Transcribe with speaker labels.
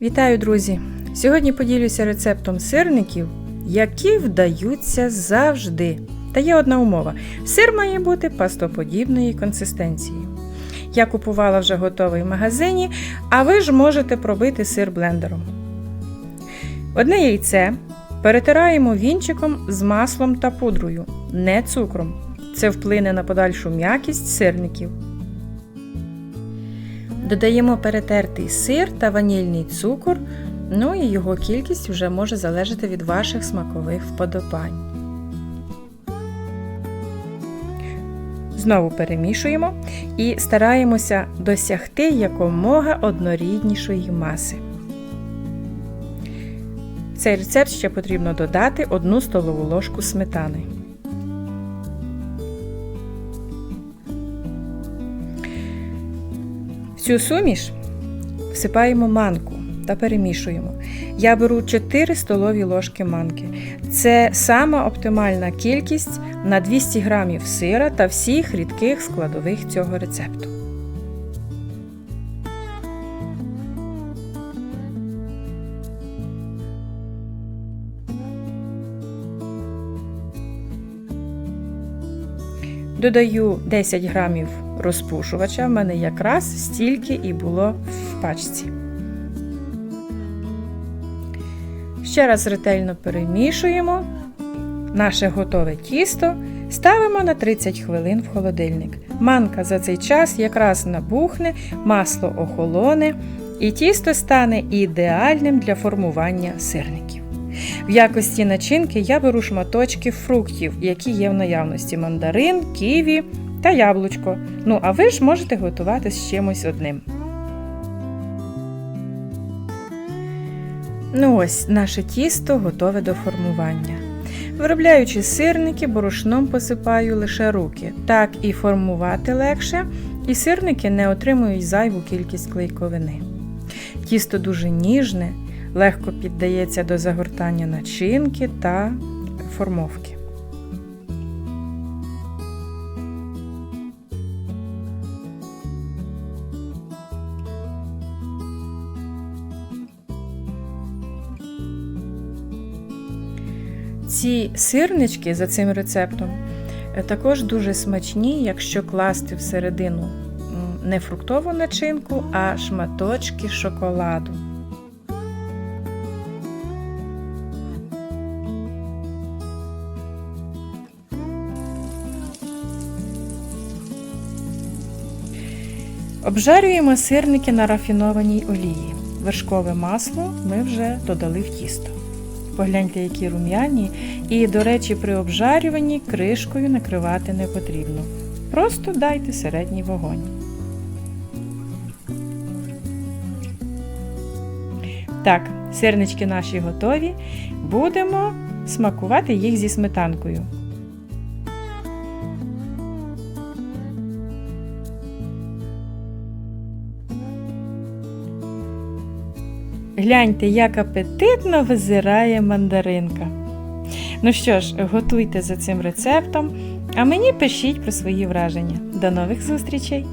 Speaker 1: Вітаю, друзі! Сьогодні поділюся рецептом сирників, які вдаються завжди. Та є одна умова: сир має бути пастоподібної консистенції. Я купувала вже готовий в магазині, а ви ж можете пробити сир блендером. Одне яйце перетираємо вінчиком з маслом та пудрою, не цукром. Це вплине на подальшу м'якість сирників. Додаємо перетертий сир та ванільний цукор, ну і його кількість вже може залежати від ваших смакових вподобань. Знову перемішуємо і стараємося досягти якомога одноріднішої маси. В цей рецепт ще потрібно додати 1 столову ложку сметани. Цю суміш всипаємо манку та перемішуємо. Я беру 4 столові ложки манки. Це сама оптимальна кількість на 200 грамів сира та всіх рідких складових цього рецепту. Додаю 10 грамів розпушувача, в мене якраз стільки і було в пачці. Ще раз ретельно перемішуємо наше готове тісто, ставимо на 30 хвилин в холодильник. Манка за цей час якраз набухне, масло охолоне, і тісто стане ідеальним для формування сирників. В якості начинки я беру шматочки фруктів, які є в наявності: мандарин, ківі та яблучко. Ну, а ви ж можете готувати з чимось одним. Ну ось, наше тісто готове до формування. Виробляючи сирники, борошном посипаю лише руки. Так і формувати легше, і сирники не отримують зайву кількість клейковини. Тісто дуже ніжне, легко піддається до загортання начинки та формовки. Ці сирнички за цим рецептом е, також дуже смачні, якщо класти всередину не фруктову начинку, а шматочки шоколаду. Обжарюємо сирники на рафінованій олії. Вершкове масло ми вже додали в тісто. Погляньте, які рум'яні. І, до речі, при обжарюванні кришкою накривати не потрібно. Просто дайте середній вогонь. Так, сирнички наші готові. Будемо смакувати їх зі сметанкою. Гляньте, як апетитно визирає мандаринка. Ну що ж, готуйте за цим рецептом, а мені пишіть про свої враження. До нових зустрічей!